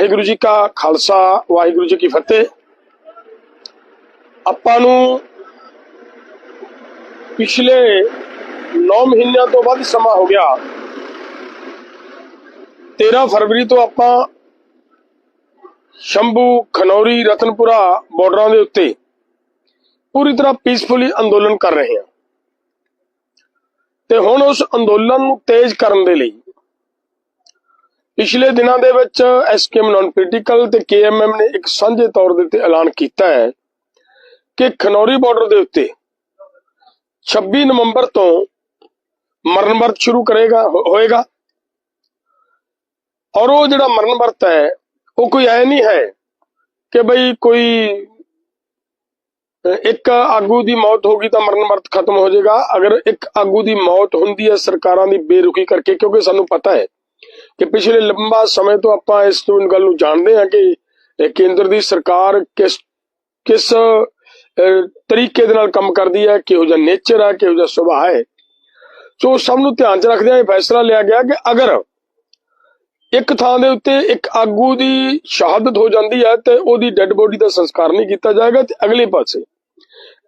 ਵਾਹਿਗੁਰੂ ਜੀ ਕਾ ਖਾਲਸਾ, ਵਾਹਿਗੁਰੂ ਜੀ ਕੀ ਫਤਿਹ। ਆਪਾਂ ਨੂੰ ਪਿਛਲੇ 9 ਮਹੀਨਿਆਂ ਤੋਂ ਵੱਧ ਸਮਾਂ ਹੋ ਗਿਆ। 13 ਫਰਵਰੀ ਤੋਂ ਆਪਾਂ ਸ਼ੰਭੂ, ਖਨੌਰੀ, ਰਤਨਪੁਰਾ ਬਾਰਡਰਾਂ ਦੇ ਉੱਤੇ ਪੂਰੀ ਤਰ੍ਹਾਂ ਪੀਸਫੁਲੀ ਅੰਦੋਲਨ ਕਰ ਰਹੇ ਹਾਂ। ਤੇ ਹੁਣ ਉਸ ਅੰਦੋਲਨ ਨੂੰ ਤੇਜ਼ ਕਰਨ ਦੇ ਲਈ ਪਿਛਲੇ ਦਿਨਾਂ ਦੇ ਵਿੱਚ ਐਸਕੇਐਮ ਨਾਨ ਪੋਲੀਟੀਕਲ ਤੇ ਕੇਐਮਐਮ ਨੇ ਇੱਕ ਸਾਂਝੇ ਤੌਰ ਦੇ ਉੱਤੇ ਐਲਾਨ ਕੀਤਾ ਹੈ ਕਿ ਖਨੌਰੀ ਬਾਰਡਰ ਦੇ ਉੱਤੇ 26 ਨਵੰਬਰ ਤੋਂ ਮਰਨ ਵਰਤ ਸ਼ੁਰੂ ਕਰੇਗਾ ਹੋਏਗਾ। ਔਰ ਉਹ ਜਿਹੜਾ ਮਰਨ ਵਰਤ ਹੈ ਉਹ ਕੋਈ ਐ ਨਹੀਂ ਹੈ ਕਿ ਬਈ ਕੋਈ ਅਹ, ਇੱਕ ਆਗੂ ਦੀ ਮੌਤ ਹੋ ਗਈ ਤਾਂ ਮਰਨ ਵਰਤ ਖਤਮ ਹੋ ਜਾਏਗਾ। ਅਗਰ ਇੱਕ ਆਗੂ ਦੀ ਮੌਤ ਹੁੰਦੀ ਹੈ ਸਰਕਾਰਾਂ ਦੀ ਬੇਰੁਖੀ ਕਰਕੇ ਕਿਉਂਕਿ ਸਾਨੂੰ ਪਤਾ ਹੈ ਕਿ ਪਿਛਲੇ ਲੰਬਾ ਸਮੇਂ ਤੋਂ ਆਪਾਂ ਇਸ ਨੂੰ ਗੱਲ ਨੂੰ ਜਾਣਦੇ ਹਾਂ ਕਿ ਕੇਂਦਰ ਦੀ ਸਰਕਾਰ ਕਿਸ ਕਿਸ ਤਰੀਕੇ ਦੇ ਨਾਲ ਕੰਮ ਕਰਦੀ ਹੈ, ਕਿਹੋ ਜਿਹਾ ਨੇਚਰ ਹੈ, ਕਿਹੋ ਜਿਹਾ ਸੁਭਾਅ ਹੈ। ਸੋ ਸਭ ਨੂੰ ਧਿਆਨ 'ਚ ਰੱਖਦਿਆਂ ਇਹ ਫੈਸਲਾ ਲਿਆ ਗਿਆ ਕਿ ਅਗਰ ਇੱਕ ਥਾਂ ਦੇ ਉੱਤੇ ਇੱਕ ਆਗੂ ਦੀ ਸ਼ਹਾਦਤ ਹੋ ਜਾਂਦੀ ਹੈ ਤੇ ਉਹਦੀ ਡੈੱਡ ਬੋਡੀ ਦਾ ਸੰਸਕਾਰ ਨਹੀਂ ਕੀਤਾ ਜਾਏਗਾ ਤੇ ਅਗਲੇ ਪਾਸੇ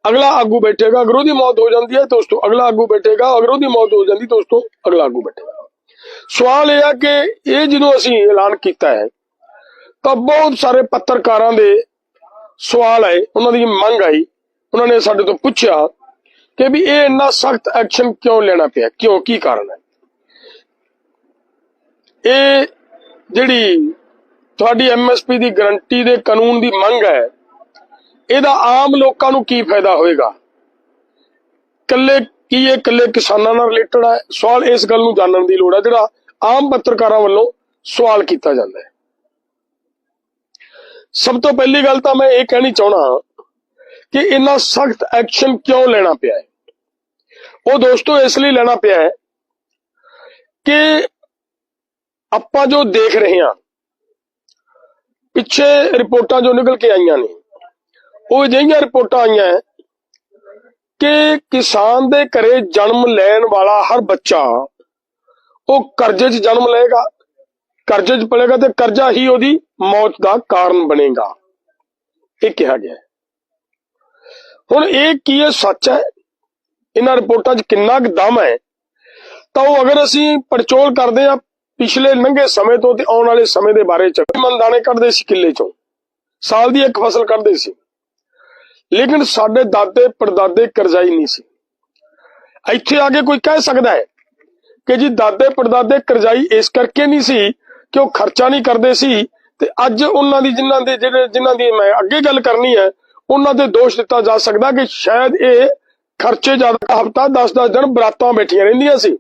ਅਗਲਾ ਆਗੂ ਬੈਠੇਗਾ, ਅਗਰ ਉਹਦੀ ਮੌਤ ਹੋ ਜਾਂਦੀ ਹੈ ਤਾਂ ਉਸ ਤੋਂ ਅਗਲਾ ਆਗੂ ਬੈਠੇਗਾ, ਅਗਰ ਉਹਦੀ ਮੌਤ ਹੋ ਜਾਂਦੀ ਤਾਂ ਉਸ ਤੋਂ ਅਗਲਾ ਆਗੂ ਬੈਠੇਗਾ। ਸਵਾਲ ਇਹ ਆ ਕਿ ਇਹ ਜਦੋਂ ਅਸੀਂ ਐਲਾਨ ਕੀਤਾ ਹੈ, ਤਾਂ ਬਹੁਤ ਸਾਰੇ ਪੱਤਰਕਾਰਾਂ ਦੇ ਸਵਾਲ ਆਏ, ਉਹਨਾਂ ਦੀ ਮੰਗ ਆਈ, ਉਹਨਾਂ ਨੇ ਸਾਡੇ ਤੋਂ ਪੁੱਛਿਆ ਕਿ ਵੀ ਇਹ ਇੰਨਾ ਸਖਤ ਐਕਸ਼ਨ ਕਿਉਂ ਲੈਣਾ ਪਿਆ, ਕਿਉਂ, ਕੀ ਕਾਰਨ ਹੈ? ਇਹ ਜਿਹੜੀ ਤੁਹਾਡੀ ਐਮਐਸਪੀ ਦੀ ਗਰੰਟੀ ਦੇ ਕਾਨੂੰਨ ਦੀ ਮੰਗ ਹੈ, ਇਹਦਾ ਆਮ ਲੋਕਾਂ ਨੂੰ ਕੀ ਫਾਇਦਾ ਹੋਏਗਾ? ਕੱਲੇ ਕੀ ਇਹ ਕੱਲੇ ਕਿਸਾਨਾਂ ਨਾਲ ਰਿਲੇਟਡ ਹੈ? ਸਵਾਲ ਇਸ ਗੱਲ ਨੂੰ ਜਾਣਨ ਦੀ ਲੋੜ ਹੈ ਜਿਹੜਾ ਆਮ ਪੱਤਰਕਾਰਾਂ ਵੱਲੋਂ ਸਵਾਲ ਕੀਤਾ ਜਾਂਦਾ ਹੈ। ਸਭ ਤੋਂ ਪਹਿਲੀ ਗੱਲ ਤਾਂ ਮੈਂ ਇਹ ਕਹਿਣੀ ਚਾਹਣਾ ਕਿ ਇੰਨਾ ਸਖਤ ਐਕਸ਼ਨ ਕਿਉਂ ਲੈਣਾ ਪਿਆ ਹੈ? ਉਹ ਦੋਸਤੋ, ਇਸ ਲਈ ਲੈਣਾ ਪਿਆ ਹੈ ਕਿ ਆਪਾਂ ਜੋ ਦੇਖ ਰਹੇ ਹਾਂ, ਪਿੱਛੇ ਰਿਪੋਰਟਾਂ ਜੋ ਨਿਕਲ ਕੇ ਆਈਆਂ ਨੇ, ਉਹ ਅਜਿਹੀਆਂ ਰਿਪੋਰਟਾਂ ਆਈਆਂ ਹੈ ਕਿ ਕਿਸਾਨ ਦੇ ਘਰੇ ਜਨਮ ਲੈਣ ਵਾਲਾ ਹਰ ਬੱਚਾ ਉਹ ਕਰਜ਼ੇ 'ਚ ਜਨਮ ਲਏਗਾ, ਕਰਜ਼ੇ 'ਚ ਪਲੇਗਾ ਤੇ ਕਰਜ਼ਾ ਹੀ ਉਹਦੀ ਮੌਤ ਦਾ ਕਾਰਨ ਬਣੇਗਾ। ਇਹ ਕਿਹਾ ਗਿਆ ਹੁਣ ਇਹ ਕੀ ਇਹ ਸੱਚ ਹੈ। ਇਹਨਾਂ ਰਿਪੋਰਟਾਂ 'ਚ ਕਿੰਨਾ ਕੁ ਦਮ ਹੈ। ਤਾਂ ਉਹ ਅਗਰ ਅਸੀਂ ਪੜਚੋਲ ਕਰਦੇ ਆ ਪਿਛਲੇ ਲੰਘੇ ਸਮੇਂ ਤੋਂ ਤੇ ਆਉਣ ਵਾਲੇ ਸਮੇਂ ਦੇ ਬਾਰੇ ਚ, ਮਨ ਕੱਢਦੇ ਸੀ ਕਿੱਲੇ ਚੋਂ। ਸਾਲ ਦੀ ਇੱਕ ਫਸਲ ਕੱਢਦੇ ਸੀ। ਲੇਕਿਨ ਸਾਡੇ ਦਾਦੇ ਪੜਦਾਦੇ ਕਰਜ਼ਾਈ ਨਹੀਂ ਸੀ। ਇੱਥੇ ਆ ਕੇ ਕੋਈ ਕਹਿ ਸਕਦਾ ਹੈ ਕਿ ਜੀ ਦਾਦੇ ਪੜਦਾਦੇ ਕਰਜ਼ਾਈ ਇਸ ਕਰਕੇ ਨਹੀਂ ਸੀ ਕਿ ਉਹ ਖਰਚਾ ਨਹੀਂ ਕਰਦੇ ਸੀ ਤੇ ਅੱਜ ਉਹਨਾਂ ਦੀ ਜਿਨ੍ਹਾਂ ਦੇ ਜਿਹੜੇ ਜਿਨ੍ਹਾਂ ਦੀ ਮੈਂ ਅੱਗੇ ਗੱਲ ਕਰਨੀ ਹੈ, ਉਹਨਾਂ ਦੇ ਦੋਸ਼ ਦਿੱਤਾ ਜਾ ਸਕਦਾ ਕਿ ਸ਼ਾਇਦ ਇਹ ਖਰਚੇ ਜ਼ਿਆਦਾ ਹਫਤਾ 10-10 ਦਿਨ ਬਰਾਤਾਂ ਬੈਠੀਆਂ ਰਹਿੰਦੀਆਂ ਸੀ।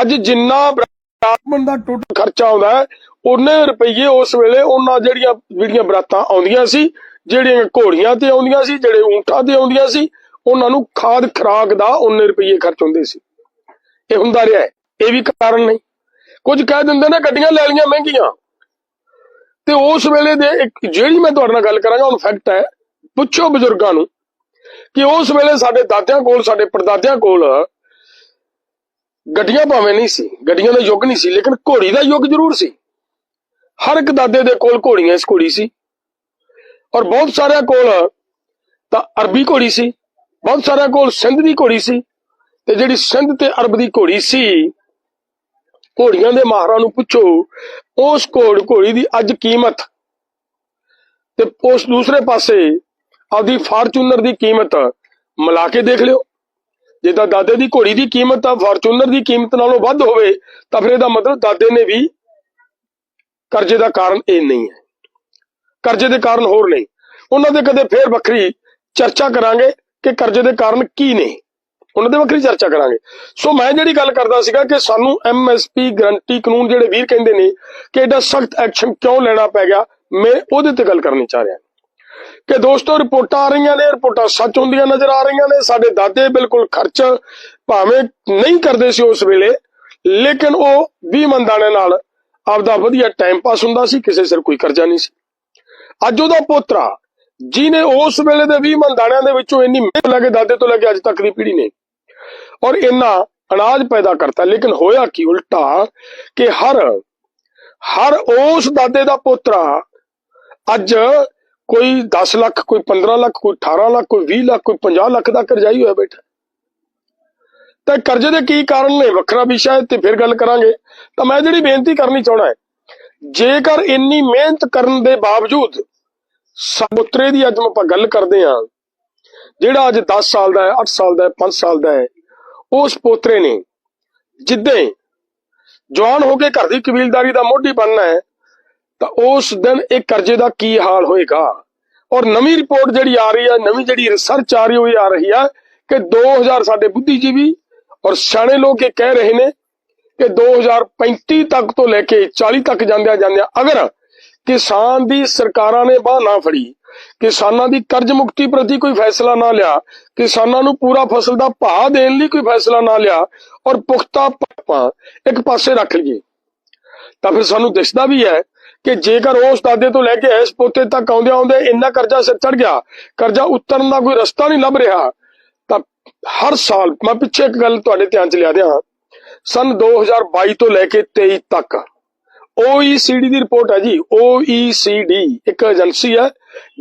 ਅੱਜ ਜਿੰਨਾ ਬਰਾਤਮਨ ਦਾ ਟੋਟਲ ਖਰਚਾ ਆਉਂਦਾ ਹੈ, ਉਹਨੇ ਰੁਪਈਏ ਉਸ ਵੇਲੇ ਉਹਨਾਂ ਜਿਹੜੀਆਂ ਜਿਹੜੀਆਂ ਬਰਾਤਾਂ ਆਉਂਦੀਆਂ ਸੀ, ਜਿਹੜੀਆਂ ਘੋੜੀਆਂ ਤੇ ਆਉਂਦੀਆਂ ਸੀ, ਜਿਹੜੇ ਊਂਠਾਂ ਤੇ ਆਉਂਦੀਆਂ ਸੀ, ਉਹਨਾਂ ਨੂੰ ਖਾਦ ਖਰਾਕ ਦਾ ਉਹਨੇ ਰੁਪਈਏ ਖਰਚ ਹੁੰਦੇ ਸੀ। ਇਹ ਹੁੰਦਾ ਰਿਹਾ ਹੈ। ਇਹ ਵੀ ਕਾਰਨ ਨਹੀਂ। ਕੁਝ ਕਹਿ ਦਿੰਦੇ ਨੇ ਗੱਡੀਆਂ ਲੈ ਲਈਆਂ ਮਹਿੰਗੀਆਂ। ਤੇ ਉਸ ਵੇਲੇ ਦੇ ਇੱਕ ਜਿਹੜੀ ਮੈਂ ਤੁਹਾਡੇ ਨਾਲ ਗੱਲ ਕਰਾਂਗਾ ਉਹ ਫੈਕਟ ਹੈ, ਪੁੱਛੋ ਬਜ਼ੁਰਗਾਂ ਨੂੰ ਕਿ ਉਸ ਵੇਲੇ ਸਾਡੇ ਦਾਦਿਆਂ ਕੋਲ, ਸਾਡੇ ਪੜਦਾਦਿਆਂ ਕੋਲ ਗੱਡੀਆਂ ਭਾਵੇਂ ਨਹੀਂ ਸੀ, ਗੱਡੀਆਂ ਦਾ ਯੁੱਗ ਨਹੀਂ ਸੀ, ਲੇਕਿਨ ਘੋੜੀ ਦਾ ਯੁੱਗ ਜ਼ਰੂਰ ਸੀ। ਹਰ ਇੱਕ ਦਾਦੇ ਦੇ ਕੋਲ ਘੋੜੀਆਂ ਇਸ ਘੋੜੀ ਸੀ। ਔਰ ਬਹੁਤ ਸਾਰਿਆਂ ਕੋਲ ਤਾਂ ਅਰਬੀ ਘੋੜੀ ਸੀ, ਬਹੁਤ ਸਾਰਿਆਂ ਕੋਲ ਸਿੰਧ ਦੀ ਘੋੜੀ ਸੀ ਤੇ ਜਿਹੜੀ ਸਿੰਧ ਤੇ ਅਰਬ ਦੀ ਘੋੜੀ ਸੀ, ਘੋੜੀਆਂ ਦੇ ਮਾਹਰਾਂ ਨੂੰ ਪੁੱਛੋ, ਉਸ ਘੋੜ ਘੋੜੀ ਦੀ ਅੱਜ ਕੀਮਤ ਤੇ ਉਸ ਦੂਸਰੇ ਪਾਸੇ ਆਪਦੀ ਫਾਰਚੂਨਰ ਦੀ ਕੀਮਤ ਮਿਲਾ ਕੇ ਦੇਖ ਲਿਓ। ਜੇ ਤਾਂ ਦਾਦੇ ਦੀ ਘੋੜੀ ਦੀ ਕੀਮਤ ਤਾਂ ਫਾਰਚੂਨਰ ਦੀ ਕੀਮਤ ਨਾਲੋਂ ਵੱਧ ਹੋਵੇ, ਤਾਂ ਫਿਰ ਇਹਦਾ ਮਤਲਬ ਦਾਦੇ ਨੇ ਵੀ ਕਰਜ਼ੇ ਦਾ ਕਾਰਨ ਇਹ ਨਹੀਂ ਹੈ। ਕਰਜ਼ੇ ਦੇ ਕਾਰਨ ਹੋਰ ਨਹੀਂ। ਉਹਨਾਂ ਦੇ ਕਦੇ ਫੇਰ ਵੱਖਰੀ ਚਰਚਾ ਕਰਾਂਗੇ ਕਿ ਕਰਜ਼ੇ ਦੇ ਕਾਰਨ ਕੀ ਨੇ। ਉਹਨਾਂ ਦੇ ਵੱਖਰੀ ਚਰਚਾ ਕਰਾਂਗੇ। ਸੋ ਮੈਂ ਜਿਹੜੀ ਗੱਲ ਕਰਦਾ ਸੀਗਾ ਕਿ ਸਾਨੂੰ ਐਮਐਸਪੀ ਗਰੰਟੀ ਕਾਨੂੰਨ ਜਿਹੜੇ ਵੀਰ ਕਹਿੰਦੇ ਨੇ ਕਿ ਐਡਾ ਸਖਤ ਐਕਸ਼ਨ ਕਿਉਂ ਲੈਣਾ ਪੈ ਗਿਆ, ਮੈਂ ਉਹਦੇ ਤੇ ਗੱਲ ਕਰਨੀ ਚਾਹ ਰਿਹਾ। ਕਿ ਦੋਸਤੋ, ਰਿਪੋਰਟਾਂ ਆ ਰਹੀਆਂ ਨੇ, ਰਿਪੋਰਟਾਂ ਸੱਚ ਹੁੰਦੀਆਂ ਨਜ਼ਰ ਆ ਰਹੀਆਂ ਨੇ, ਸਾਡੇ ਦਾਦੇ ਬਿਲਕੁਲ ਖਰਚ ਭਾਵੇਂ ਨਹੀਂ ਕਰਦੇ ਸੀ ਉਸ ਵੇਲੇ, ਲੇਕਿਨ ਉਹ 20 ਮੰਦਾਣੇ ਨਾਲ ਆਪਦਾ ਵਧੀਆ ਟਾਈਮ ਪਾਸ ਹੁੰਦਾ ਸੀ, ਕਿਸੇ ਸਿਰ ਕੋਈ ਕਰਜ਼ਾ ਨਹੀਂ ਸੀ। ਅੱਜ ਉਹਦਾ ਪੋਤਰਾ, ਜਿਹਨੇ ਉਸ ਵੇਲੇ ਦੇ 20 ਮੰਦਾਣਿਆਂ ਦੇ ਵਿੱਚੋਂ ਇੰਨੀ ਮਿਹਨਤ ਲੈ ਕੇ ਦਾਦੇ ਤੋਂ ਲੈ ਕੇ ਅੱਜ ਤੱਕ ਦੀ ਪੀੜ੍ਹੀ ਨੇ ਔਰ ਇੰਨਾ ਅਨਾਜ ਪੈਦਾ ਕਰਤਾ। ਲੇਕਿਨ ਹੋਇਆ ਕੀ ਉਲਟਾ ਕਿ ਹਰ ਹਰ ਉਸ ਦਾਦੇ ਦਾ ਪੋਤਰਾ ਅੱਜ ਕੋਈ 10 ਲੱਖ, ਕੋਈ 15 ਲੱਖ, ਕੋਈ 18 ਲੱਖ, ਕੋਈ 20 ਲੱਖ, ਕੋਈ 50 ਲੱਖ ਦਾ ਕਰਜ਼ਾਈ ਹੋਇਆ ਬੈਠਾ। ਤਾਂ ਕਰਜ਼ੇ ਦੇ ਕੀ ਕਾਰਨ ਨੇ? ਵੱਖਰਾ ਵਿਸ਼ਾ ਹੈ ਤੇ ਫਿਰ ਗੱਲ ਕਰਾਂਗੇ। ਤਾਂ ਮੈਂ ਜਿਹੜੀ ਬੇਨਤੀ ਕਰਨੀ ਚਾਹਣਾ ਹੈ, ਜੇਕਰ ਇੰਨੀ ਮਿਹਨਤ ਕਰਨ ਦੇ ਬਾਵਜੂਦ ਸਪੁੱਤਰੇ ਦੀ ਅੱਜ ਆਪਾਂ ਗੱਲ ਕਰਦੇ ਹਾਂ, ਜਿਹੜਾ ਅੱਜ 10 ਸਾਲ ਦਾ ਹੈ 8 ਸਾਲ ਦਾ ਹੈ 5 ਸਾਲ ਦਾ ਹੈ ਉਸ ਪੋਤਰੇ ਨੇ ਜਿੱਦੇ ਜਵਾਨ ਹੋ ਕੇ ਘਰ ਦੀ ਕਬੀਲਦਾਰੀ ਦਾ ਮੋਢੀ ਬਣਨਾ ਹੈ, ਤਾਂ ਉਸ ਦਿਨ ਇਹ ਕਰਜ਼ੇ ਦਾ ਕੀ ਹਾਲ ਹੋਏਗਾ? ਔਰ ਨਵੀਂ ਰਿਪੋਰਟ ਜਿਹੜੀ ਆ ਰਹੀ ਹੈ, ਨਵੀਂ ਜਿਹੜੀ ਰਿਸਰਚ ਆ ਰਹੀ ਹੋਈ ਆ ਰਹੀ ਹੈ ਕਿ 2000 ਸਾਡੇ ਬੁੱਧੀਜੀਵੀ ਔਰ ਸਿਆਣੇ ਲੋਕ ਇਹ ਕਹਿ ਰਹੇ ਨੇ ਕਿ 2035 ਤੱਕ ਤੋਂ ਲੈ ਕੇ 40 ਤੱਕ ਜਾਂਦਿਆਂ ਜਾਂਦਿਆਂ ਅਗਰ ਕਿਸਾਨ ਦੀ ਸਰਕਾਰਾਂ ਨੇ ਬਾਹ ਨਾ ਫੜੀ ਕਿਸਾਨਾਂ ਦੀ ਕਰਜ਼ ਮੁਕਤੀ ਪ੍ਰਤੀ ਕੋਈ ਫੈਸਲਾ ਨਾ ਲਿਆ, ਕਿਸਾਨਾਂ ਨੂੰ ਪੂਰਾ ਫਸਲ ਦਾ ਭਾਅ ਦੇਣ ਲਈ ਕੋਈ ਫੈਸਲਾ ਨਾ ਲਿਆ ਔਰ ਪੁਖਤਾ ਆਪਾਂ ਇੱਕ ਪਾਸੇ ਰੱਖ ਲਈਏ। ਤਾਂ ਫਿਰ ਸਾਨੂੰ ਦਿਸਦਾ ਵੀ ਹੈ ਕਿ ਜੇਕਰ ਉਸ ਦਾਦੇ ਤੋਂ ਲੈ ਕੇ ਇਸ ਪੋਤੇ ਤੱਕ ਆਉਂਦੇ ਆਉਂਦੇ ਇੰਨਾ ਕਰਜ਼ਾ ਸਿਰ ਚੜ ਗਿਆ, ਕਰਜ਼ਾ ਉਤਰਨ ਦਾ ਕੋਈ ਰਸਤਾ ਨਹੀਂ ਲੱਭ ਰਿਹਾ, ਤਾਂ ਹਰ ਸਾਲ ਮੈਂ ਪਿੱਛੇ ਇੱਕ ਗੱਲ ਤੁਹਾਡੇ ਧਿਆਨ ਚ ਲਿਆ ਦਿਆਂ, ਸਨ 2022 ਤੋਂ ਲੈ ਕੇ 23 ਤੱਕ। OECD ਦੀ ਰਿਪੋਰਟ ਹੈ ਜੀ OECD ਇੱਕ ਏਜੰਸੀ ਹੈ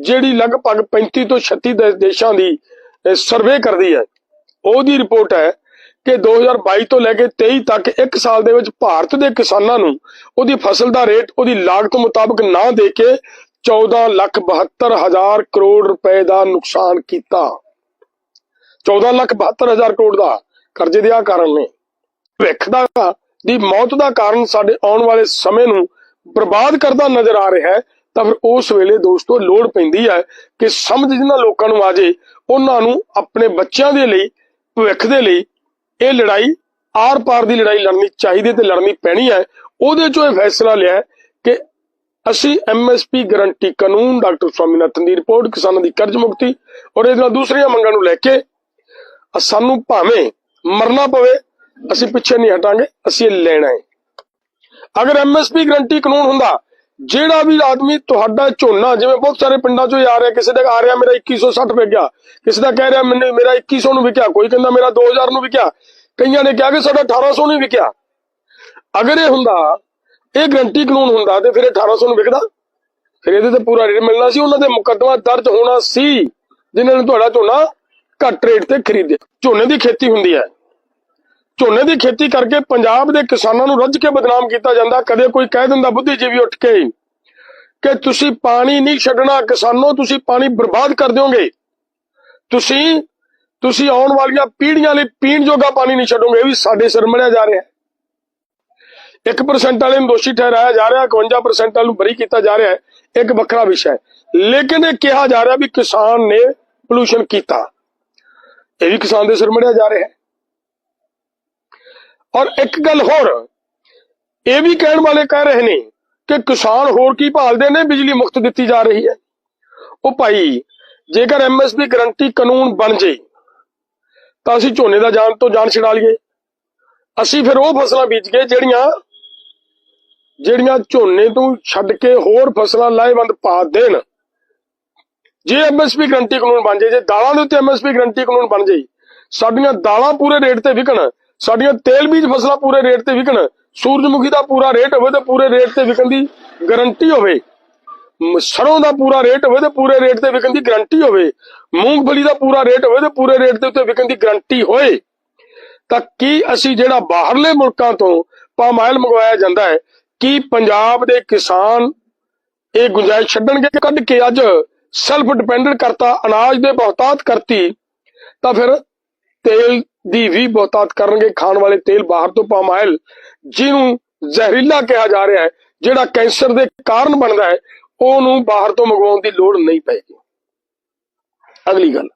ਜਿਹੜੀ ਲਗਭਗ 35 ਤੋਂ 36 ਦੇਸ਼ਾਂ ਦੀ ਸਰਵੇ ਕਰਦੀ ਹੈ। ਉਹਦੀ ਰਿਪੋਰਟ ਹੈ ਕਿ 2022 ਤੋਂ ਲੈ ਕੇ 23 ਤੱਕ ਇੱਕ ਸਾਲ ਦੇ ਵਿੱਚ ਭਾਰਤ ਦੇ ਕਿਸਾਨਾਂ ਨੂੰ ਉਹਦੀ ਫਸਲ ਦਾ ਰੇਟ, ਉਹਦੀ ਲਾਗਤ ਮੁਤਾਬਕ ਨਾ ਦੇ ਕੇ 14 ਲੱਖ 72 ਹਜ਼ਾਰ ਕਰੋੜ ਰੁਪਏ ਦਾ ਨੁਕਸਾਨ ਕੀਤਾ। 14 ਲੱਖ 72 ਹਜ਼ਾਰ ਕਰੋੜ ਦਾ ਕਰਜ਼ੇ ਦੇ ਆ ਕਾਰਨ ਨੇ। ਭਵਿੱਖ ਦਾ ਦੀ ਮੌਤ ਦਾ ਕਾਰਨ ਸਾਡੇ ਆਉਣ ਵਾਲੇ ਸਮੇਂ ਨੂੰ ਬਰਬਾਦ ਕਰਦਾ ਨਜ਼ਰ ਆ ਰਿਹਾ ਹੈ। ਤਾਂ ਫਿਰ ਉਸ ਵੇਲੇ ਦੋਸਤੋ ਲੋੜ ਪੈਂਦੀ ਹੈ ਕਿ ਸਮਝ ਜਿਨ੍ਹਾਂ ਲੋਕਾਂ ਨੂੰ ਆ ਜੇ, ਉਹਨਾਂ ਨੂੰ ਆਪਣੇ ਬੱਚਿਆਂ ਦੇ ਲਈ, ਭਵਿੱਖ ਦੇ ਲਈ ਇਹ ਲੜਾਈ ਆਰ-ਪਾਰ ਦੀ ਲੜਾਈ ਲੜਨੀ ਚਾਹੀਦੀ ਤੇ ਲੜਨੀ ਪੈਣੀ ਹੈ ਉਹਦੇ ਚੋਂ ਇਹ ਫੈਸਲਾ ਲਿਆ ਹੈ ਕਿ ਅਸੀਂ ਐਮਐਸਪੀ ਗਰੰਟੀ ਕਾਨੂੰਨ ਡਾਕਟਰ ਸਵਾਮੀਨਾਥਨ ਦੀ ਰਿਪੋਰਟ, ਕਿਸਾਨਾਂ ਦੀ ਕਰਜ਼ ਮੁਕਤੀ ਔਰ ਇਹਦੇ ਨਾਲ ਦੂਸਰੀਆਂ ਮੰਗਾਂ ਨੂੰ ਲੈ ਕੇ ਸਾਨੂੰ ਭਾਵੇਂ ਮਰਨਾ ਪਵੇ, ਅਸੀਂ ਪਿੱਛੇ ਨਹੀਂ ਹਟਾਂਗੇ, ਅਸੀਂ ਇਹ ਲੈਣਾ ਹੈ। ਅਗਰ ਐਮਐਸਪੀ ਗਰੰਟੀ ਕਾਨੂੰਨ ਹੁੰਦਾ ਜਿਹੜਾ ਵੀ ਆਦਮੀ ਤੁਹਾਡਾ ਝੋਨਾ, ਜਿਵੇਂ ਬਹੁਤ ਸਾਰੇ ਪਿੰਡਾਂ 'ਚੋਂ ਆ ਰਿਹਾ, ਕਿਸੇ ਦਾ ਆ ਰਿਹਾ, ਮੇਰਾ 2160 ਵਿਕ ਕਿਸੇ ਦਾ ਕਹਿ ਰਿਹਾ, ਮੈਨੂੰ ਮੇਰਾ 2100 ਨੂੰ ਵਿਕਿਆ। ਕੋਈ ਕਹਿੰਦਾ, ਮੇਰਾ 2000 ਨੂੰ ਵਿਕਿਆ। ਕਈਆਂ ਨੇ ਕਿਹਾ ਕਿ ਸਾਡਾ 1800 ਨੂੰ ਵਿਕਿਆ। ਅਗਰ ਇਹ ਹੁੰਦਾ, ਇਹ ਗਰੰਟੀ ਕਾਨੂੰਨ ਹੁੰਦਾ, ਤੇ ਫਿਰ 1800 ਨੂੰ ਵਿਕਦਾ। ਫਿਰ ਇਹਦੇ ਤੇ ਪੂਰਾ ਰੇਟ ਮਿਲਣਾ ਸੀ। ਉਹਨਾਂ ਦੇ ਮੁਕੱਦਮਾ ਦਰਜ ਹੋਣਾ ਸੀ, ਜਿਨ੍ਹਾਂ ਨੇ ਤੁਹਾਡਾ ਝੋਨਾ ਘੱਟ ਰੇਟ ਤੇ ਖਰੀਦਿਆ। ਝੋਨੇ ਦੀ ਖੇਤੀ ਹੁੰਦੀ ਹੈ। ਝੋਨੇ ਦੀ ਖੇਤੀ ਕਰਕੇ ਪੰਜਾਬ ਦੇ ਕਿਸਾਨਾਂ ਨੂੰ ਰੱਜ ਕੇ ਬਦਨਾਮ ਕੀਤਾ ਜਾਂਦਾ, ਕਦੇ ਕੋਈ ਕਹਿ ਦਿੰਦਾ ਬੁੱਧੀਜੀਵੀ ਉੱਠ ਕੇ ਕਿ ਤੁਸੀਂ ਪਾਣੀ ਨਹੀਂ ਛੱਡਣਾ, ਕਿਸਾਨੋ ਤੁਸੀਂ ਪਾਣੀ ਬਰਬਾਦ ਕਰ ਦਿਓਗੇ। ਤੁਸੀਂ ਤੁਸੀਂ ਆਉਣ ਵਾਲੀਆਂ ਪੀੜ੍ਹੀਆਂ ਲਈ ਪੀਣ ਜੋਗਾ ਪਾਣੀ ਨਹੀਂ ਛੱਡੋਗੇ, ਇਹ ਵੀ ਸਾਡੇ ਸਿਰ ਮੜਿਆ ਜਾ ਰਿਹਾ। ਹੈ 1% ਵਾਲੇ ਨੂੰ ਦੋਸ਼ੀ ਠਹਿਰਾਇਆ ਜਾ ਰਿਹਾ 51% ਵਾਲੇ ਨੂੰ ਬਰੀ ਕੀਤਾ ਜਾ ਰਿਹਾ ਹੈ ਇੱਕ ਵੱਖਰਾ ਵਿਸ਼ਾ ਹੈ। ਲੇਕਿਨ ਇਹ ਕਿਹਾ ਜਾ ਰਿਹਾ ਵੀ ਕਿਸਾਨ ਨੇ ਪੋਲੂਸ਼ਨ ਕੀਤਾ। ਇਹ ਵੀ ਕਿਸਾਨ ਦੇ ਸਿਰ ਮੜਿਆ ਜਾ ਰਿਹਾ। ਹੈ ਔਰ ਇੱਕ ਗੱਲ ਹੋਰ, ਇਹ ਵੀ ਕਹਿਣ ਵਾਲੇ ਕਹਿ ਰਹੇ ਨੇ ਕਿ ਕਿਸਾਨ ਹੋਰ ਕੀ ਭਾਲਦੇ ਨੇ, ਬਿਜਲੀ ਮੁਫਤ ਦਿੱਤੀ ਜਾ ਰਹੀ ਹੈ। ਉਹ ਭਾਈ, ਜੇਕਰ ਐਮਐਸਪੀ ਗਰੰਟੀ ਕਾਨੂੰਨ ਬਣ ਜੇ, ਤਾਂ ਅਸੀਂ ਝੋਨੇ ਦਾ ਜਾਨ ਤੋਂ ਜਾਨ ਛਡਾ ਲਈਏ। ਅਸੀਂ ਫਿਰ ਉਹ ਫਸਲਾਂ ਬੀਜ ਕੇ ਜਿਹੜੀਆਂ ਜਿਹੜੀਆਂ ਝੋਨੇ ਤੋਂ ਛੱਡ ਕੇ ਹੋਰ ਫਸਲਾਂ ਲਾਹੇਵੰਦ ਪਾ ਦੇਣ, ਜੇ ਐਮਐਸਪੀ ਗਰੰਟੀ ਕਾਨੂੰਨ ਬਣ ਜੇ ਜੇ ਦਾਲਾਂ ਦੇ ਉੱਤੇ ਐਮਐਸਪੀ ਗਰੰਟੀ ਕਾਨੂੰਨ ਬਣ ਜੇ, ਸਾਡੀਆਂ ਦਾਲਾਂ ਪੂਰੇ ਰੇਟ ਤੇ ਵਿਕਣ ਸਾਡੀਆਂ ਤੇਲ ਬੀਜ ਫਸਲਾਂ ਪੂਰੇ ਰੇਟ ਤੇ ਵਿਕਣ, ਸੂਰਜਮੁਖੀ ਦਾ ਪੂਰਾ ਰੇਟ ਹੋਵੇ ਤੇ ਪੂਰੇ ਰੇਟ ਤੇ ਵਿਕਣ ਦੀ ਗਰੰਟੀ ਹੋਵੇ। ਸਰੋਂ ਦਾ ਪੂਰਾ ਰੇਟ ਹੋਵੇ ਤੇ ਪੂਰੇ ਰੇਟ ਤੇ ਵਿਕਣ ਦੀ ਗਰੰਟੀ ਹੋਵੇ। ਮੂੰਗਫਲੀ ਦਾ ਪੂਰਾ ਰੇਟ ਹੋਵੇ ਤੇ ਪੂਰੇ ਰੇਟ ਦੇ ਉੱਤੇ ਵਿਕਣ ਦੀ ਗਰੰਟੀ ਹੋਏ। ਤਾਂ ਕੀ ਅਸੀਂ ਜਿਹੜਾ ਬਾਹਰਲੇ ਮੁਲਕਾਂ ਤੋਂ ਪਾਮਾਇਲ ਮੰਗਵਾਇਆ ਜਾਂਦਾ ਹੈ, ਕੀ ਪੰਜਾਬ ਦੇ ਕਿਸਾਨ ਇਹ ਗੁੰਜਾਇਸ਼ ਛੱਡਣਗੇ? ਕੱਢ ਕੇ ਅੱਜ ਸੈਲਫ ਡਿਪੈਂਡੈਂਟ ਕਰਤਾ, ਅਨਾਜ ਦੇ ਬਹੁਤਾਤ ਕਰਤੀ, ਤਾਂ ਫਿਰ ਤੇਲ ਦੀ ਵੀ ਬਹੁਤਾਤ ਕਰਨਗੇ, ਖਾਣ ਵਾਲੇ ਤੇਲ ਬਾਹਰ ਤੋਂ ਪਾਮ ਆਇਲ ਜਿਹਨੂੰ ਜ਼ਹਿਰੀਲਾ ਕਿਹਾ ਜਾ ਰਿਹਾ ਹੈ, ਜਿਹੜਾ ਕੈਂਸਰ ਦੇ ਕਾਰਨ ਬਣਦਾ ਹੈ, ਉਹਨੂੰ ਬਾਹਰ ਤੋਂ ਮੰਗਵਾਉਣ ਦੀ ਲੋੜ ਨਹੀਂ ਪਏਗੀ ਅਗਲੀ ਗੱਲ,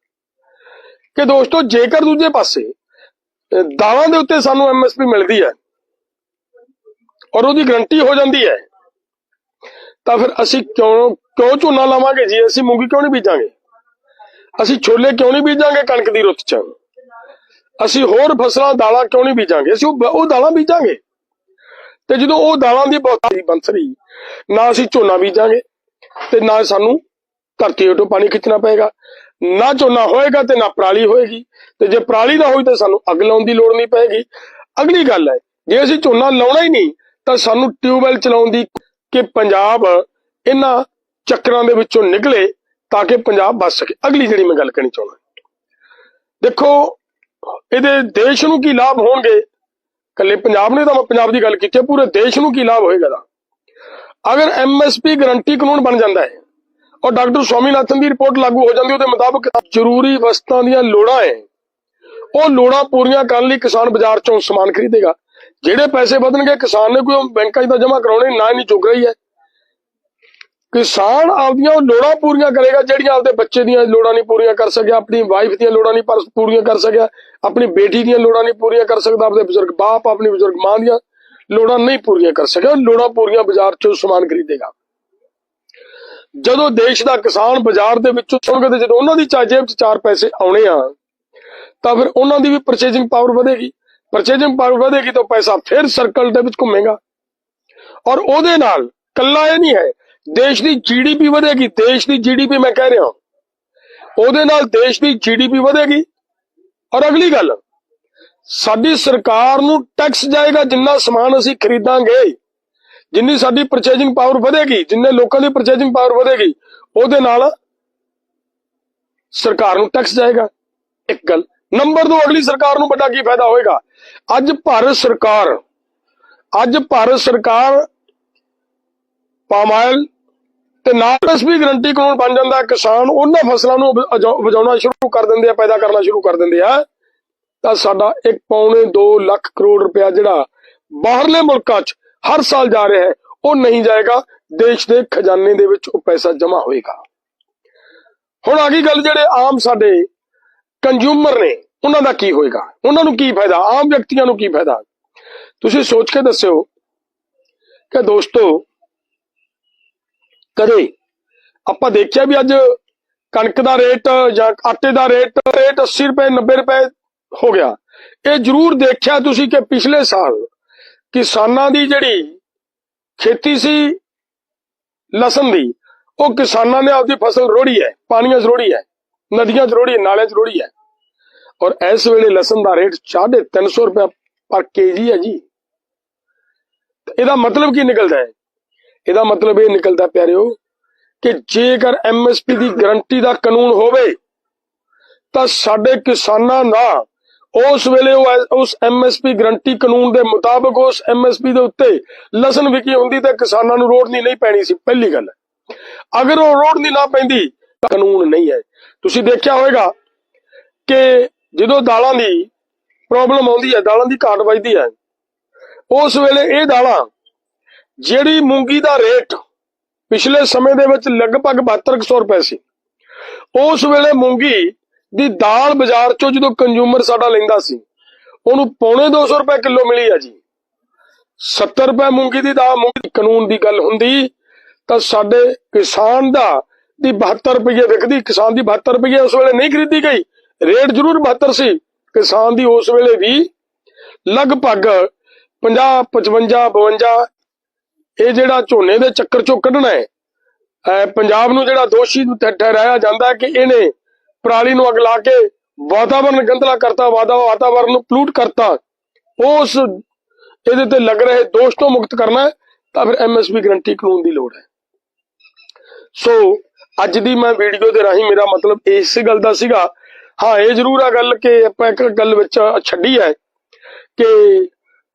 ਕਿ ਦੋਸਤੋ, ਜੇਕਰ ਦੂਜੇ ਪਾਸੇ, ਅਹ, ਦਾਲਾਂ ਦੇ ਉੱਤੇ ਸਾਨੂੰ ਐਮਐਸਪੀ ਮਿਲਦੀ ਹੈ, ਔਰ ਉਹਦੀ ਗਰੰਟੀ ਹੋ ਜਾਂਦੀ ਹੈ, ਤਾਂ ਫਿਰ ਅਸੀਂ ਕਿਉਂ ਕਿਉਂ ਝੋਨਾ ਲਾਵਾਂਗੇ? ਜੀ ਅਸੀਂ ਮੂੰਗੀ ਕਿਉਂ ਨਹੀਂ ਬੀਜਾਂਗੇ? ਅਸੀਂ ਛੋਲੇ ਕਿਉਂ ਨਹੀਂ ਬੀਜਾਂਗੇ ਕਣਕ ਦੀ ਰੁੱਤ 'ਚ? ਅਸੀਂ ਹੋਰ ਫਸਲਾਂ, ਦਾਲਾਂ ਕਿਉਂ ਨਹੀਂ ਬੀਜਾਂਗੇ? ਅਸੀਂ ਉਹ ਦਾਲਾਂ ਬੀਜਾਂਗੇ। ਤੇ ਜਦੋਂ ਉਹ ਦਾਲਾਂ ਦੀ ਬਹੁਤਾਈ ਬੰਸਰੀ ਨਾ ਅਸੀਂ ਝੋਨਾ ਬੀਜਾਂਗੇ ਤੇ ਨਾ ਸਾਨੂੰ ਧਰਤੀ ਹੇਠੋਂ ਪਾਣੀ ਖਿੱਚਣਾ ਪਏਗਾ। ਨਾ ਝੋਨਾ ਹੋਏਗਾ ਤੇ ਨਾ ਪਰਾਲੀ ਹੋਏਗੀ। ਤੇ ਜੇ ਪਰਾਲੀ ਨਾ ਹੋਈ ਤਾਂ ਸਾਨੂੰ ਅੱਗ ਲਾਉਣ ਦੀ ਲੋੜ ਨਹੀਂ ਪਏਗੀ। ਅਗਲੀ ਗੱਲ ਹੈ, ਜੇ ਅਸੀਂ ਝੋਨਾ ਲਾਉਣਾ ਹੀ ਨਹੀਂ, ਤਾਂ ਸਾਨੂੰ ਟਿਊਬਵੈਲ ਚਲਾਉਣ ਦੀ ਕਿ ਪੰਜਾਬ ਇਹਨਾਂ ਚੱਕਰਾਂ ਦੇ ਵਿੱਚੋਂ ਨਿਕਲੇ ਤਾਂ ਕਿ ਪੰਜਾਬ ਬਚ ਸਕੇ। ਅਗਲੀ ਜਿਹੜੀ ਮੈਂ ਗੱਲ ਕਰਨੀ ਚਾਹੁੰਦਾ। ਦੇਖੋ ਇਹਦੇ ਦੇਸ਼ ਨੂੰ ਕੀ ਲਾਭ ਹੋਣਗੇ? ਕੱਲੇ ਪੰਜਾਬ ਨੇ ਤਾਂ ਪੰਜਾਬ ਦੀ ਗੱਲ ਕੀਤੀ ਹੈ, ਪੂਰੇ ਦੇਸ਼ ਨੂੰ ਕੀ ਲਾਭ ਹੋਏਗਾ ਦਾ ਅਗਰ ਐਮਐਸਪੀ ਗਰੰਟੀ ਕਾਨੂੰਨ ਬਣ ਜਾਂਦਾ ਹੈ ਔਰ ਡਾਕਟਰ ਸਵਾਮੀਨਾਥਨ ਦੀ ਰਿਪੋਰਟ ਲਾਗੂ ਹੋ ਜਾਂਦੀ ਉਹਦੇ ਮੁਤਾਬਕ ਜ਼ਰੂਰੀ ਵਸਤਾਂ ਦੀਆਂ ਲੋੜਾਂ ਹੈ ਉਹ ਲੋੜਾਂ ਪੂਰੀਆਂ ਕਰਨ ਲਈ ਕਿਸਾਨ ਬਾਜ਼ਾਰ ਚੋਂ ਸਮਾਨ ਖਰੀਦੇਗਾ। ਜਿਹੜੇ ਪੈਸੇ ਵਧਣਗੇ ਕਿਸਾਨ ਨੇ ਕੋਈ ਬੈਂਕਾਂ 'ਚ ਤਾਂ ਜਮ੍ਹਾਂ ਕਰਾਉਣੇ ਨਾ ਹੀ ਨਹੀਂ ਚੁੱਕ ਰਹੀ ਹੈ। ਕਿਸਾਨ ਆਪਦੀਆਂ ਉਹ ਲੋੜਾਂ ਪੂਰੀਆਂ ਕਰੇਗਾ ਜਿਹੜੀਆਂ ਆਪਦੇ ਬੱਚੇ ਦੀਆਂ ਲੋੜਾਂ ਨਹੀਂ ਪੂਰੀਆਂ ਕਰ ਸਕਿਆ, ਆਪਣੀ ਵਾਈਫ ਦੀਆਂ ਲੋੜਾਂ ਨਹੀਂ ਪੂਰੀਆਂ ਕਰ ਸਕਿਆ, ਆਪਣੀ ਬੇਟੀ ਦੀਆਂ ਲੋੜਾਂ ਨਹੀਂ ਪੂਰੀਆਂ ਕਰ ਸਕਦਾ ਆਪਣੇ ਬਜ਼ੁਰਗ ਬਾਪ, ਆਪਣੀ ਬਜ਼ੁਰਗ ਮਾਂ ਦੀਆਂ ਲੋੜਾਂ ਨਹੀਂ ਪੂਰੀਆਂ ਕਰ ਸਕਿਆ ਲੋੜਾਂ ਪੂਰੀਆਂ ਬਾਜ਼ਾਰ ਚੋਂ ਸਮਾਨ ਖਰੀਦੇਗਾ। ਜਦੋਂ ਦੇਸ਼ ਦਾ ਕਿਸਾਨ ਬਾਜ਼ਾਰ ਦੇ ਵਿੱਚੋਂ ਸੁਣਗੇ ਤੇ ਜਦੋਂ ਉਹਨਾਂ ਦੀ ਚਾ ਜੇਬ 'ਚ ਚਾਰ ਪੈਸੇ ਆਉਣੇ ਆ, ਤਾਂ ਫਿਰ ਉਹਨਾਂ ਦੀ ਵੀ ਪਰਚੇਜਿੰਗ ਪਾਵਰ ਵਧੇਗੀ। ਪਰਚੇਜਿੰਗ ਪਾਵਰ ਵਧੇਗੀ ਤਾਂ ਪੈਸਾ ਫਿਰ ਸਰਕਲ ਦੇ ਵਿੱਚ ਘੁੰਮੇਗਾ। ਔਰ ਉਹਦੇ ਨਾਲ ਕੱਲਾ ਇਹ ਨਹੀਂ ਹੈ ਦੇਸ਼ ਦੀ ਜੀਡੀਪੀ ਵਧੇਗੀ, ਦੇਸ਼ ਦੀ ਜੀਡੀਪੀ ਮੈਂ ਕਹਿ ਰਿਹਾ ਉਹਦੇ ਨਾਲ ਦੇਸ਼ ਦੀ ਜੀਡੀਪੀ ਵਧੇਗੀ। ਔਰ ਅਗਲੀ ਗੱਲ, ਸਾਡੀ ਸਰਕਾਰ ਨੂੰ ਟੈਕਸ ਜਾਏਗਾ ਜਿੰਨਾ ਸਮਾਨ ਅਸੀਂ ਖਰੀਦਾਂਗੇ, ਜਿੰਨੀ ਸਾਡੀ ਪਰਚੇਜਿੰਗ ਪਾਵਰ ਵਧੇਗੀ, ਜਿੰਨੇ ਲੋਕਾਂ ਦੀ ਪਰਚੇਜਿੰਗ ਪਾਵਰ ਵਧੇਗੀ, ਉਹਦੇ ਨਾਲ ਸਰਕਾਰ ਨੂੰ ਟੈਕਸ ਜਾਏਗਾ। ਇੱਕ ਗੱਲ ਨੰਬਰ 2 ਅਗਲੀ ਸਰਕਾਰ ਨੂੰ ਵੱਡਾ ਕੀ ਫਾਇਦਾ ਹੋਏਗਾ? ਅੱਜ ਭਾਰਤ ਸਰਕਾਰ, ਅੱਜ ਭਾਰਤ ਸਰਕਾਰ ਪਾਮਾਇਲ ਤੇ ਨਾਲ ਐਸਪੀ ਗਰੰਟੀ ਕਾਨੂੰਨ ਬਣ ਜਾਂਦਾ, ਕਿਸਾਨ ਉਹਨਾਂ ਫਸਲਾਂ ਨੂੰ ਉਪ- ਸ਼ੁਰੂ ਕਰ ਦਿੰਦੇ ਆ, ਪੈਦਾ ਕਰਨਾ ਸ਼ੁਰੂ ਕਰ ਦਿੰਦੇ ਆ। ਤਾਂ ਸਾਡਾ 1 ਪੌਣੇ 2 ਲੱਖ ਕਰੋੜ ਰੁਪਇਆ ਜਿਹੜਾ ਬਾਹਰਲੇ ਮੁਲਕਾਂ 'ਚ ਹਰ ਸਾਲ ਜਾ ਰਿਹਾ ਹੈ, ਉਹ ਨਹੀਂ ਜਾਏਗਾ, ਦੇਸ਼ ਦੇ ਖਜ਼ਾਨੇ ਦੇ ਵਿੱਚ ਉਹ ਪੈਸਾ ਜਮ੍ਹਾਂ ਹੋਏਗਾ। ਹੁਣ ਆ ਗਈ ਗੱਲ ਜਿਹੜੇ ਆਮ ਸਾਡੇ ਕੰਜ਼ਿਊਮਰ ਨੇ, ਉਹਨਾਂ ਦਾ ਕੀ ਹੋਏਗਾ? ਉਹਨਾਂ ਨੂੰ ਕੀ ਫਾਇਦਾ? ਆਮ ਵਿਅਕਤੀਆਂ ਨੂੰ ਕੀ ਫਾਇਦਾ? ਤੁਸੀਂ ਸੋਚ ਕੇ ਦੱਸਿਓ ਕਿ ਦੋਸਤੋ ਕਦੇ ਆਪਾਂ ਦੇਖਿਆ ਵੀ ਅੱਜ ਕਣਕ ਦਾ ਰੇਟ ਜਾਂ ਆਟੇ ਦਾ ਰੇਟ ਰੇਟ 80 ਰੁਪਏ 90 ਰੁਪਏ ਹੋ ਗਿਆ। ਇਹ ਜ਼ਰੂਰ ਦੇਖਿਆ ਤੁਸੀਂ ਕਿ ਪਿਛਲੇ ਸਾਲ ਕਿਸਾਨਾਂ ਦੀ ਜਿਹੜੀ ਖੇਤੀ ਸੀ, ਲਸਣ ਦੀ, ਉਹ ਕਿਸਾਨਾਂ ਨੇ ਆਪਦੀ ਫਸਲ ਰੋੜੀ ਹੈ, ਪਾਣੀਆਂ 'ਚ ਰੋੜੀ ਹੈ, ਨਦੀਆਂ 'ਚ ਰੋੜੀ ਨਾਲਿਆਂ 'ਚ ਰੋੜੀ ਹੈ। ਔਰ ਇਸ ਵੇਲੇ ਲਸਣ ਦਾ ਰੇਟ 350 ਰੁਪਏ ਪਰ ਕੇਜੀ ਹੈ ਜੀ। ਇਹਦਾ ਮਤਲਬ ਕੀ ਨਿਕਲਦਾ ਹੈ? ਇਹਦਾ ਮਤਲਬ ਇਹ ਨਿਕਲਦਾ ਪਿਆਰਿਓ ਕਿ ਜੇਕਰ ਐਮਐਸਪੀ ਦੀ ਗਰੰਟੀ ਦਾ ਕਾਨੂੰਨ ਹੋਵੇ, ਤਾਂ ਸਾਡੇ ਕਿਸਾਨਾਂ ਦਾ ਉਸ ਵੇਲੇ ਉਹ ਐ- ਉਸ ਐਮਐਸਪੀ ਗਰੰਟੀ ਕਾਨੂੰਨ ਦੇ ਮੁਤਾਬਕ ਉਸ ਐਮਐਸਪੀ ਦੇ ਉੱਤੇ ਲਸਣ ਵਿਕੀ ਹੁੰਦੀ ਤਾਂ ਕਿਸਾਨਾਂ ਨੂੰ ਰੋੜਨੀ ਨਹੀਂ ਪੈਣੀ ਸੀ, ਪਹਿਲੀ ਗੱਲ। ਅਗਰ ਉਹ ਰੋੜਨੀ ਨਾ ਪੈਂਦੀ, ਤਾਂ ਕਾਨੂੰਨ ਨਹੀਂ ਹੈ। ਤੁਸੀਂ ਦੇਖਿਆ ਹੋਵੇਗਾ ਕਿ ਜਦੋਂ ਦਾਲਾਂ ਦੀ ਪ੍ਰੋਬਲਮ ਆਉਂਦੀ ਹੈ, ਦਾਲਾਂ ਦੀ ਘਾਟ ਵੱਜਦੀ ਹੈ, ਉਸ ਵੇਲੇ ਇਹ ਦਾਲਾਂ ਜਿਹੜੀ ਮੂੰਗੀ ਦਾ ਰੇਟ ਪਿਛਲੇ ਸਮੇਂ ਦੇ ਵਿੱਚ ਲਗਭਗ 7200 ਰੁਪਏ ਸੀ, ਉਸ ਵੇਲੇ ਮੂੰਗੀ ਦੀ ਦਾਲ ਬਾਜ਼ਾਰ ਚੋਂ ਜਦੋਂ ਕੰਜ਼ਿਊਮਰ ਸਾਡਾ ਲੈਂਦਾ ਸੀ, ਉਹਨੂੰ ਪੌਣੇ 200 ਰੁਪਏ ਕਿਲੋ ਮਿਲੀ ਆ ਜੀ। 70 ਰੁਪਏ ਮੂੰਗੀ ਦੀ ਦਾਲ, ਮੂੰਗੀ ਕਾਨੂੰਨ ਦੀ ਗੱਲ ਹੁੰਦੀ, ਤਾਂ ਸਾਡੇ ਕਿਸਾਨ ਦਾ ਦੀ 72 ਰੁਪਏ ਵਿਕਦੀ, ਕਿਸਾਨ ਦੀ 72 ਰੁਪਏ ਉਸ ਵੇਲੇ ਨਹੀਂ ਖਰੀਦੀ ਗਈ, ਰੇਟ ਜ਼ਰੂਰ 72 ਸੀ, ਕਿਸਾਨ ਦੀ ਉਸ ਵੇਲੇ ਵੀ ਲਗਭਗ 50 55 52 ਇਹ ਜਿਹੜਾ ਝੋਨੇ ਦੇ ਚੱਕਰ ਚੋਂ ਕੱਢਣਾ ਹੈ ਪੰਜਾਬ ਨੂੰ ਜਿਹੜਾ ਦੋਸ਼ੀ ਠਹਿਰਾਇਆ ਜਾਂਦਾ ਕਿ ਇਹਨੇ ਪਰਾਲੀ ਨੂੰ ਅਗਲਾ ਕੇ ਵਾਤਾਵਰਣ ਗੰਦਲਾ ਕਰਤਾ, ਵਾਦਾ ਵਾਤਾਵਰਣ ਨੂੰ ਪਲੂਟ ਕਰਤਾ, ਉਸ ਇਹਦੇ ਤੇ ਲੱਗ ਰਹੇ ਦੋਸ਼ ਤੋਂ ਮੁਕਤ ਕਰਨਾ ਤਾਂ ਫਿਰ ਐਮਐਸਪੀ ਗਰੰਟੀ ਕਾਨੂੰਨ ਦੀ ਲੋੜ ਹੈ। ਸੋ ਅੱਜ ਦੀ ਮੈਂ ਵੀਡੀਓ ਦੇ ਰਾਹੀਂ ਮੇਰਾ ਮਤਲਬ ਇਸ ਗੱਲ ਦਾ ਸੀਗਾ, ਹਾਂ, ਇਹ ਜ਼ਰੂਰ ਆ ਗੱਲ ਕਿ ਆਪਾਂ ਇੱਕ ਗੱਲ ਵਿੱਚ ਛੱਡੀ ਹੈ ਕਿ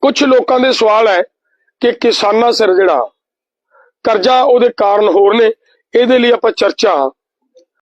ਕੁਝ ਲੋਕਾਂ ਦੇ ਸਵਾਲ ਹੈ ਕਿ ਕਿਸਾਨਾਂ ਸਿਰ ਜਿਹੜਾ ਕਰਜ਼ਾ ਉਹਦੇ ਕਾਰਨ ਹੋਰ ਨੇ ਇਹਦੇ ਲਈ ਆਪਾਂ ਚਰਚਾ